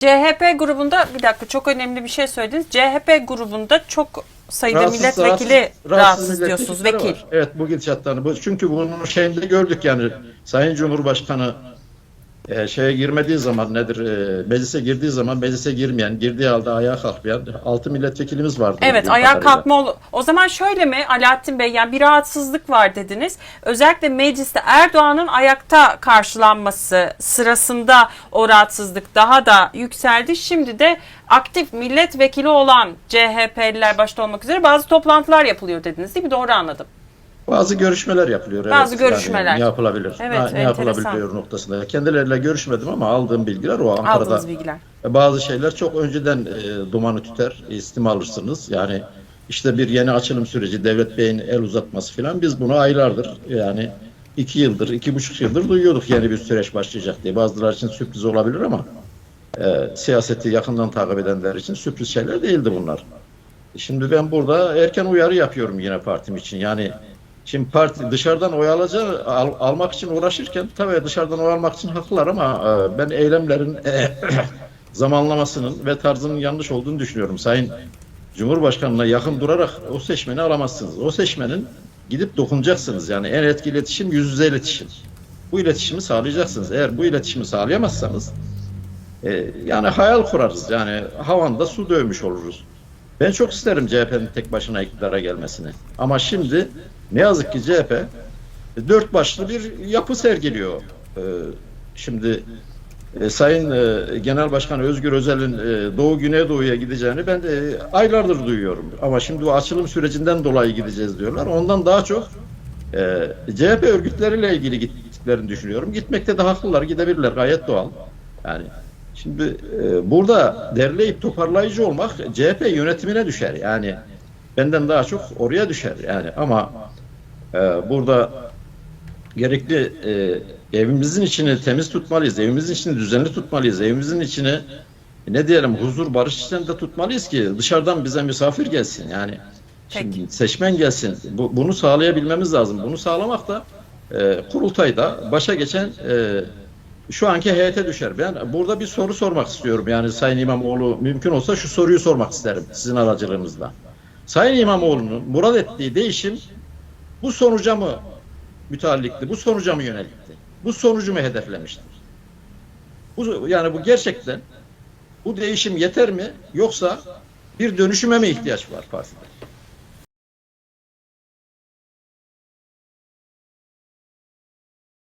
CHP grubunda bir dakika çok önemli bir şey söylediniz. CHP grubunda çok sayıda Rahatsız- milletvekili rahatsız- rahatsız, diyorsunuz. var. Vekil. Evet bu gidişatlarını. Bu, çünkü bunun şeyinde gördük yani Sayın Cumhurbaşkanı e, şeye girmediği zaman nedir e, meclise girdiği zaman meclise girmeyen girdiği halde ayağa kalkmayan altı milletvekilimiz vardı. Evet ayağa kadarıyla. kalkma ol- O zaman şöyle mi Alaaddin Bey yani bir rahatsızlık var dediniz. Özellikle mecliste Erdoğan'ın ayakta karşılanması sırasında o rahatsızlık daha da yükseldi. Şimdi de aktif milletvekili olan CHP'liler başta olmak üzere bazı toplantılar yapılıyor dediniz değil mi? Doğru anladım. Bazı görüşmeler yapılıyor. evet. Bazı görüşmeler. Yani ne yapılabilir? Evet, Ha, ne yapılabiliyor noktasında. Kendileriyle görüşmedim ama aldığım bilgiler o Ankara'da. Aldığınız bilgiler. Bazı şeyler çok önceden e, dumanı tüter, istim alırsınız. Yani işte bir yeni açılım süreci, devlet beyin el uzatması falan biz bunu aylardır yani iki yıldır, iki buçuk yıldır duyuyorduk yeni bir süreç başlayacak diye. Bazıları için sürpriz olabilir ama e, siyaseti yakından takip edenler için sürpriz şeyler değildi bunlar. Şimdi ben burada erken uyarı yapıyorum yine partim için. Yani şimdi parti dışarıdan oy alacağı, al- almak için uğraşırken tabii dışarıdan oy almak için haklılar ama e, ben eylemlerin zamanlamasının ve tarzının yanlış olduğunu düşünüyorum. Sayın Cumhurbaşkanı'na yakın durarak o seçmeni alamazsınız. O seçmenin gidip dokunacaksınız. Yani en etkili iletişim yüz yüze iletişim. Bu iletişimi sağlayacaksınız. Eğer bu iletişimi sağlayamazsanız e, yani hayal kurarız. Yani havanda su dövmüş oluruz. Ben çok isterim CHP'nin tek başına iktidara gelmesini. Ama şimdi ne yazık ki CHP dört başlı bir yapı sergiliyor. Ee, şimdi e, Sayın e, Genel Başkan Özgür Özel'in e, Doğu Güneydoğu'ya gideceğini ben de aylardır duyuyorum. Ama şimdi o açılım sürecinden dolayı gideceğiz diyorlar. Ondan daha çok e, CHP örgütleriyle ilgili gittiklerini düşünüyorum. Gitmekte de haklılar, gidebilirler gayet doğal. Yani şimdi e, burada derleyip toparlayıcı olmak CHP yönetimine düşer. Yani benden daha çok oraya düşer. Yani ama e, burada gerekli e, evimizin içini temiz tutmalıyız. Evimizin içini düzenli tutmalıyız. Evimizin içini ne diyelim huzur barış içinde tutmalıyız ki dışarıdan bize misafir gelsin. Yani şimdi seçmen gelsin. Bu, bunu sağlayabilmemiz lazım. Bunu sağlamak da e, kurultayda başa geçen e, şu anki heyete düşer. Ben burada bir soru sormak istiyorum. Yani Sayın İmamoğlu mümkün olsa şu soruyu sormak isterim sizin aracılığınızla. Sayın İmamoğlu'nun murad ettiği değişim bu sonuca mı müteallikti? Bu sonuca mı yönelikti? Bu sonucu mu hedeflemiştir? Bu, yani bu gerçekten bu değişim yeter mi? Yoksa bir dönüşüme mi ihtiyaç var partide?